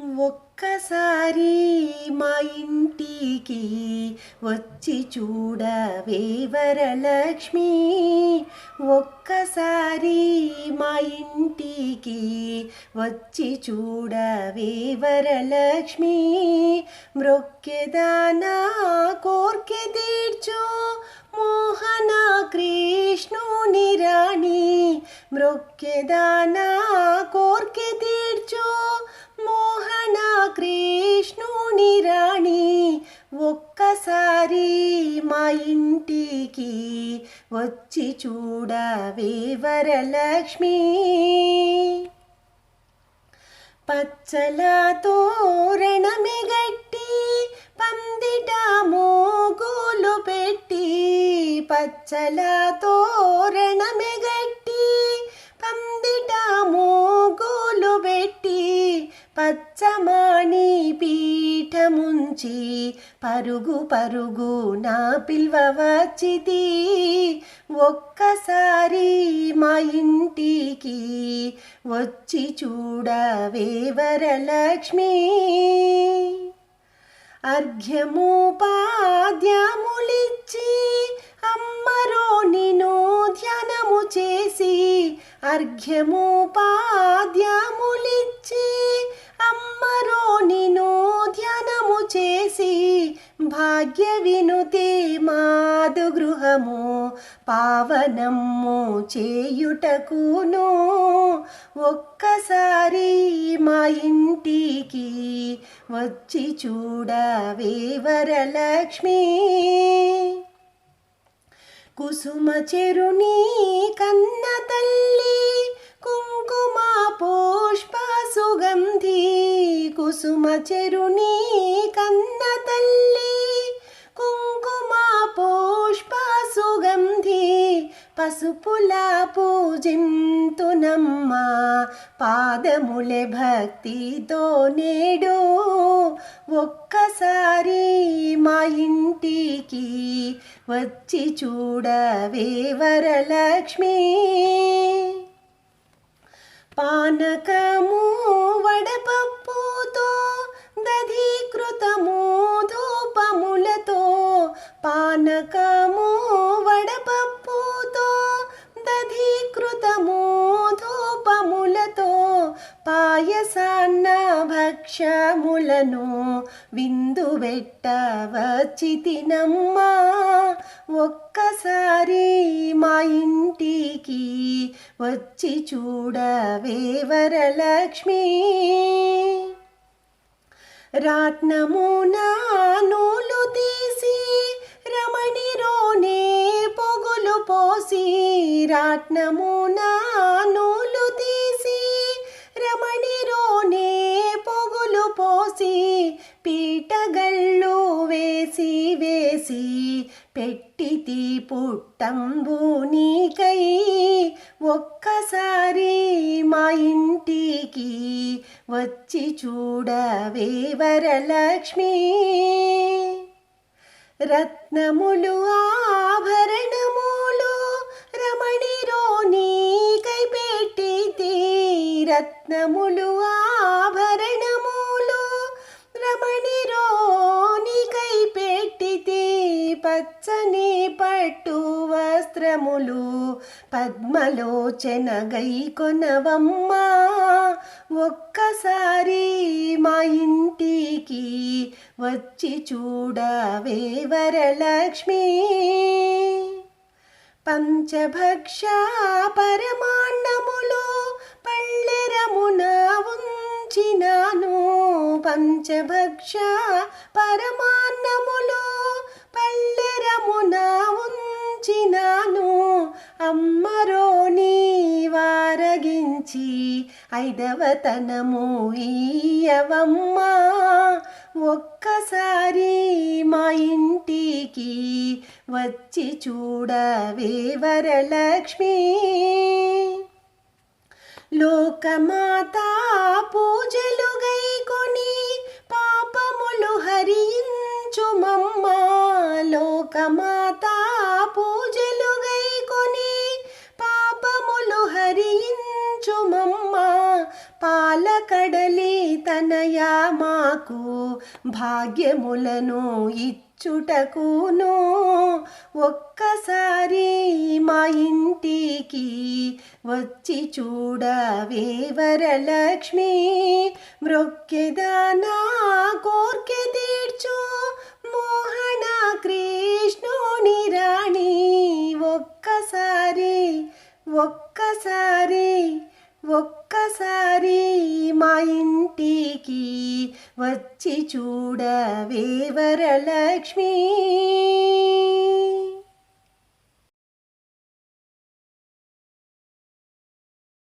ఒక్కసారి మా ఇంటికి వచ్చి చూడవే వరలక్ష్మి. ఒక్కసారి మా ఇంటికి వచ్చి చూడవే వరలక్ష్మి. మ్రొక్కెదానా కోర్కె తీర్చు మోహన కృష్ణుని రాణి. మ్రొక్కెదానా వచ్చి చూడవే వరలక్ష్మి. పచ్చల తోరణమే గట్టి పందిట మోగోలు పెట్టి పచ్చల తోరణమే గట్టి పందిట మోగోలు పెట్టి పచ్చమాణి నుంచి పరుగు పరుగు నా పిల్వ వచ్చితి ఒక్కసారి మా ఇంటికి వచ్చి చూడవే వరలక్ష్మి. అర్ఘ్యము పాద్యములిచ్చి అమ్మరో నిను ధ్యానము చేసి అర్ఘ్యము పాద్యములిచ్చి భాగ్య వినుతే మాదు గృహము పావనము చేయుటకును. ఒక్కసారి మా ఇంటికి వచ్చి చూడవే వరలక్ష్మి. కుసుమ చెరుని కన్న తల్లి కుంకుమ పుష్ప సుగంధి. కుసుమ చెరుని కన్న తల్లి పసుపుల పూజింతునమ్మ పాదములే భక్తితో నేడు. ఒక్కసారి మా ఇంటికి వచ్చి చూడవే వరలక్ష్మి. పానకము భక్ష్యములను విందు పెట్టవచ్చితినమ్మా ఒక్కసారి మా ఇంటికి వచ్చి చూడవే వరలక్ష్మి. రాట్నమున నూలు తీసి రమణిరోనే పొగులు పోసి రాట్నమున నూలు పుట్టంబు నీకై ఒక్కసారి మా ఇంటికి వచ్చి చూడవే వరలక్ష్మి. రత్నములు ఆభరణములు రమణిరో నీకై పెట్టితే రత్నములు ఆ వస్త్రములు పద్మలోచన గై కొనవమ్మా. ఒక్కసారి మా ఇంటికి వచ్చి చూడవే వరలక్ష్మి. పంచభక్ష పరమాన్నములు పళ్ళెరమున ఉంచినాను. పంచభక్ష పరమాన్నములు పళ్ళెరమున ఉంచినాను అమ్మరోని వారగించి ఐదవతనము ఈయవమ్మ. ఒక్కసారి మా ఇంటికి వచ్చి చూడవే వరలక్ష్మి. లోకమాత పూజలు గైకొని పాపములు హరించుమమ్మ. లోకమా పాలకడలి తనయ మాకు భాగ్యములను ఇచ్చుటకును. ఒక్కసారి మా ఇంటికి వచ్చి చూడవే వరలక్ష్మి. మృక్కెదానా కోర్కె తీర్చు మోహన కృష్ణ వచ్చి చూడవే వరలక్ష్మి.